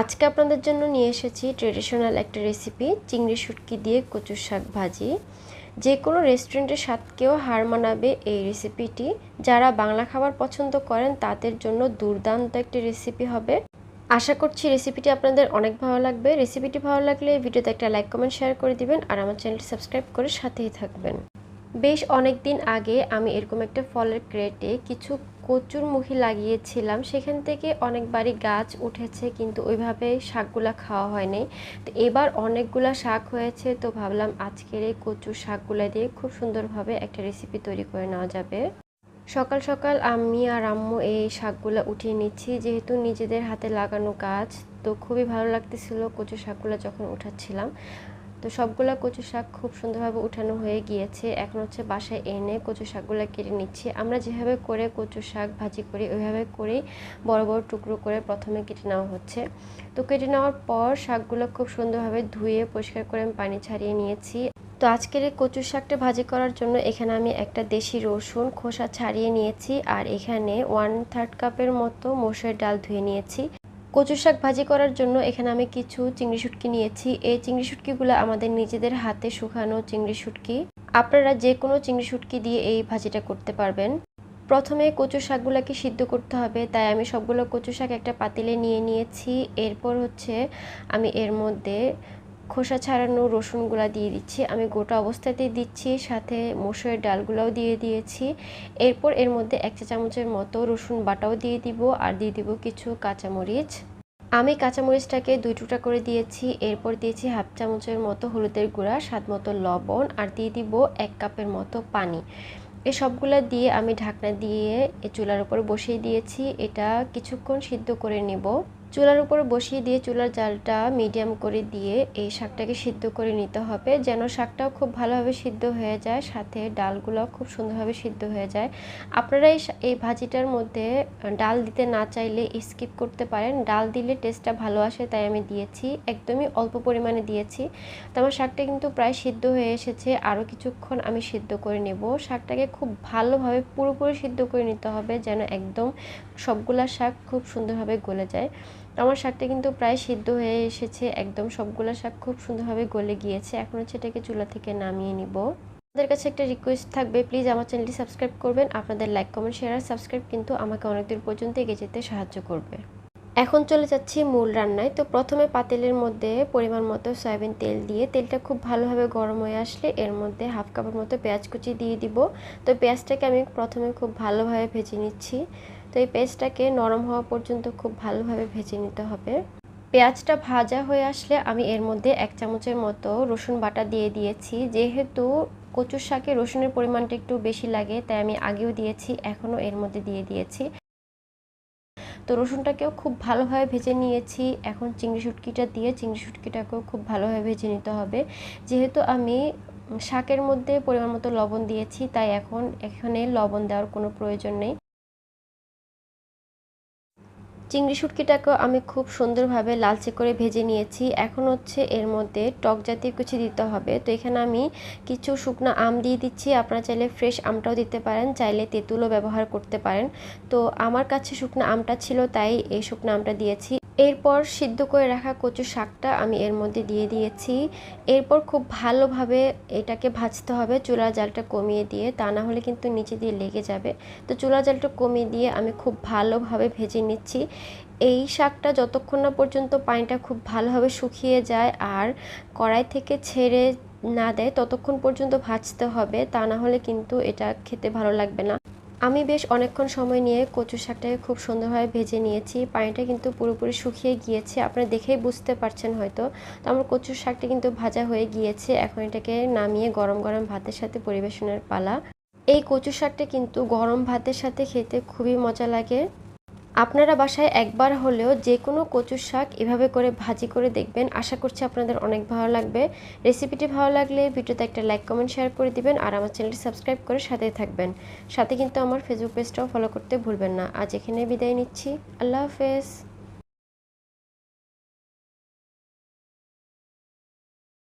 আজকে আপনাদের জন্য নিয়ে এসেছি ট্রেডিশনাল একটা রেসিপি চিংড়ি শুটকি দিয়ে কচুর শাক ভাজি। যে কোনো রেস্টুরেন্টের স্বাদকেও হার মানাবে এই রেসিপিটি যারা বাংলা খাবার পছন্দ করেন, তাদের জন্য দুর্দান্ত একটি রেসিপি হবে। আশা করছি রেসিপিটি আপনাদের অনেক ভালো লাগবে। রেসিপিটি ভালো লাগলে ভিডিওতে একটা লাইক কমেন্ট শেয়ার করে দিবেন আর আমার চ্যানেলটি সাবস্ক্রাইব করে সাথেই থাকবেন। বেশ অনেক দিন আগে আমি এরকম একটা ফলের ক্রেটে কিছু কচুর মুখি লাগিয়েছিলাম, সেখান থেকে অনেকবারই গাছ উঠেছে, কিন্তু ওইভাবে শাকগুলা খাওয়া হয়নি। তো এবার অনেকগুলা শাক হয়েছে, তো ভাবলাম আজকের এই কচুর শাকগুলা দিয়ে খুব সুন্দরভাবে একটা রেসিপি তৈরি করে নেওয়া যাবে। সকাল সকাল আমি আর আম্মু এই শাকগুলো উঠিয়ে নিচ্ছি, যেহেতু নিজেদের হাতে লাগানো গাছ, তো খুবই ভালো লাগতেছিল কচু শাকগুলো যখন উঠাচ্ছিলাম। তো সবগুলা কচু শাক খুব সুন্দরভাবে উঠানো হয়ে গিয়েছে। এখন হচ্ছে বাসায় এনে কচু শাকগুলো কেটে নিচ্ছি। আমরা যেভাবে করে কচু শাক ভাজি করি, ওইভাবে করেই বড় বড় টুকরো করে প্রথমে কেটে নেওয়া হচ্ছে। তো কেটে নেওয়ার পর শাকগুলো খুব সুন্দরভাবে ধুয়ে পরিষ্কার করে আমি পানি ছাড়িয়ে নিয়েছি। তো আজকের এই কচু শাকটা ভাজি করার জন্য এখানে আমি একটা দেশি রসুন খোসা ছাড়িয়ে নিয়েছি। আর এখানে ওয়ান থার্ড কাপের মতো মোষের ডাল ধুয়ে নিয়েছি। কচু শাক ভাজি করার জন্য এখানে আমি কিছু চিংড়ি শুটকি নিয়েছি। এই চিংড়ি শুটকিগুলো আমাদের নিজেদের হাতে শুকানো চিংড়ি শুটকি। আপনারা যে কোনো চিংড়ি শুটকি দিয়ে এই ভাজিটা করতে পারবেন। প্রথমে কচু শাকগুলোকে সিদ্ধ করতে হবে, তাই আমি সবগুলো কচু শাক একটা পাতিলে নিয়ে নিয়েছি। এরপর হচ্ছে আমি এর মধ্যে খোসা ছাড়ানো রসুনগুলা দিয়ে দিচ্ছি। আমি গোটা অবস্থাতেই দিচ্ছি, সাথে মসুরের ডালগুলাও দিয়ে দিয়েছি। এরপর এর মধ্যে এক চা চামচের মতো রসুন বাটাও দিয়ে দিব আর দিয়ে দিব কিছু কাঁচামরিচ। আমি কাঁচামরিচটাকে দুই টুকরা করে দিয়েছি। এরপর দিয়েছি হাফ চামচের মতো হলুদের গুঁড়া, স্বাদ মতো লবণ আর দিয়ে দিব এক কাপের মতো পানি। এই সবগুলো দিয়ে আমি ঢাকনা দিয়ে চুলার উপর বসিয়ে দিয়েছি। এটা কিছুক্ষণ সিদ্ধ করে নেব। চুলার উপর বসিয়ে দিয়ে চুলার জালটা মিডিয়াম করে দিয়ে এই শাকটাকে সিদ্ধ করে নিতে হবে, যেন শাকটাও খুব ভালোভাবে সিদ্ধ হয়ে যায়, সাথে ডালগুলোও খুব সুন্দরভাবে সিদ্ধ হয়ে যায়। আপনারা এই ভাজিটার মধ্যে ডাল দিতে না চাইলে স্কিপ করতে পারেন। ডাল দিলে টেস্টটা ভালো আসে, তাই আমি দিয়েছি। একদমই অল্প পরিমাণে দিয়েছি। তো আমার শাকটা কিন্তু প্রায় সিদ্ধ হয়ে এসেছে। আরও কিছুক্ষণ আমি সিদ্ধ করে নেব। শাকটাকে খুব ভালোভাবে পুরোপুরি সিদ্ধ করে নিতে হবে, যেন একদম সবগুলা শাক খুব সুন্দরভাবে গলে যায়। আমার শাকটা কিন্তু প্রায় সিদ্ধ হয়ে এসেছে, একদম সবগুলো শাক খুব সুন্দরভাবে গলে গিয়েছে। এখন হচ্ছে এটাকে চুলা থেকে নামিয়ে নিব। আপনাদের কাছে একটা রিকোয়েস্ট থাকবে প্লিজ আমার চ্যানেলটি সাবস্ক্রাইব করবেন। আপনাদের লাইক কমেন্ট শেয়ার আর সাবস্ক্রাইব কিন্তু আমাকে অনেক দূর পর্যন্ত এগিয়ে যেতে সাহায্য করবে। এখন চলে যাচ্ছি মূল রান্নায়। তো প্রথমে পাতিলের মধ্যে পরিমাণ মতো সয়াবিন তেল দিয়ে, তেলটা খুব ভালোভাবে গরম হয়ে আসলে এর মধ্যে হাফ কাপের মতো পেঁয়াজ কুচি দিয়ে দিব। তো পেঁয়াজটাকে আমি প্রথমে খুব ভালোভাবে ভেজে নিচ্ছি। তো এই পেঁয়াজটাকে নরম হওয়া পর্যন্ত খুব ভালোভাবে ভেজে নিতে হবে। পেঁয়াজটা ভাজা হয়ে আসলে আমি এর মধ্যে এক চামচের মতো রসুন বাটা দিয়ে দিয়েছি। যেহেতু কচুর শাকে রসুনের পরিমাণটা একটু বেশি লাগে, তাই আমি আগেও দিয়েছি, এখনও এর মধ্যে দিয়ে দিয়েছি। তো রসুনটাকেও খুব ভালোভাবে ভেজে নিয়েছি। এখন চিংড়ি শুটকিটা দিয়ে চিংড়ি শুটকিটাকেও খুব ভালোভাবে ভেজে নিতে হবে। যেহেতু আমি শাকের মধ্যে পরিমাণ মতো লবণ দিয়েছি, তাই এখন এখানে লবণ দেওয়ার কোনো প্রয়োজন নেই। চিংড়ি শুটকিটাকেও আমি খুব সুন্দরভাবে লালচে করে ভেজে নিয়েছি। এখন হচ্ছে এর মধ্যে টক জাতীয় কিছু দিতে হবে। তো এখানে আমি কিছু শুকনো আম দিয়ে দিচ্ছি। আপনারা চাইলে ফ্রেশ আমটাও দিতে পারেন, চাইলে তেঁতুলও ব্যবহার করতে পারেন। তো আমার কাছে শুকনো আমটা ছিল, তাই এই শুকনো আমটা দিয়েছি। এরপর সিদ্ধ করে রাখা কচু শাকটা আমি এর মধ্যে দিয়ে দিয়েছি। এরপর খুব ভালোভাবে এটাকে ভাজতে হবে চুলা জালটা কমিয়ে দিয়ে, তা না হলে কিন্তু নিচে দিয়ে লেগে যাবে। তো চুলা জালটা কমিয়ে দিয়ে আমি খুব ভালোভাবে ভেজে নিচ্ছি। এই শাকটা যতক্ষণ না পর্যন্ত পানিটা খুব ভালোভাবে শুকিয়ে যায় আর কড়াই থেকে ছেড়ে না দেয়, ততক্ষণ পর্যন্ত ভাজতে হবে, তা না হলে কিন্তু এটা খেতে ভালো লাগবে না। আমি বেশ অনেকক্ষণ সময় নিয়ে কচু শাকটাকে খুব সুন্দরভাবে ভেজে নিয়েছি। পানিটা কিন্তু পুরোপুরি শুকিয়ে গিয়েছে। আপনারা দেখেই বুঝতে পারছেন হয়তো। তো আমার কচু শাকটা কিন্তু ভাজা হয়ে গিয়েছে। এখন এটাকে নামিয়ে গরম গরম ভাতের সাথে পরিবেশনের পালা। এই কচু শাকটা কিন্তু গরম ভাতের সাথে খেতে খুবই মজা লাগে। আপনারা বাসায় একবার হলেও যে কোনো কচুর শাক এভাবে করে ভাজি করে দেখবেন। আশা করছি আপনাদের অনেক ভালো লাগবে। রেসিপিটি ভালো লাগলে ভিডিওতে একটা লাইক কমেন্ট শেয়ার করে দিবেন আর আমার চ্যানেলটি সাবস্ক্রাইব করে সাথেই থাকবেন। সাথে কিন্তু আমার ফেসবুক পেজটাও ফলো করতে ভুলবেন না। আজ এখানে বিদায় নিচ্ছি। আল্লাহ হাফেজ।